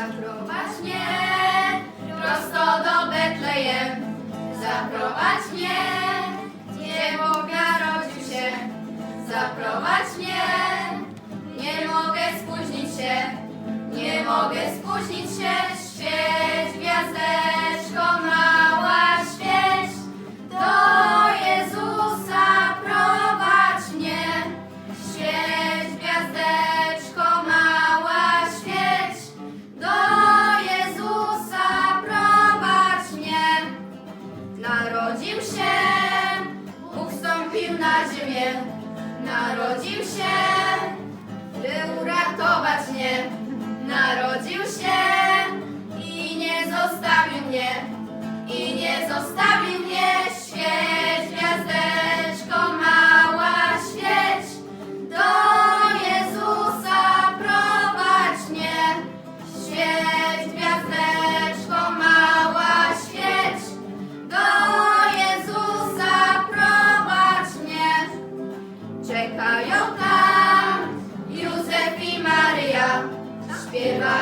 Zaprowadź mnie prosto do Betlejem. Zaprowadź mnie, gdzie Boga rodził się. Zaprowadź mnie, nie mogę spóźnić się, nie mogę na ziemię narodził się, by uratować mnie. Narodził się i nie zostawił mnie, i nie zostawił mnie. Eva.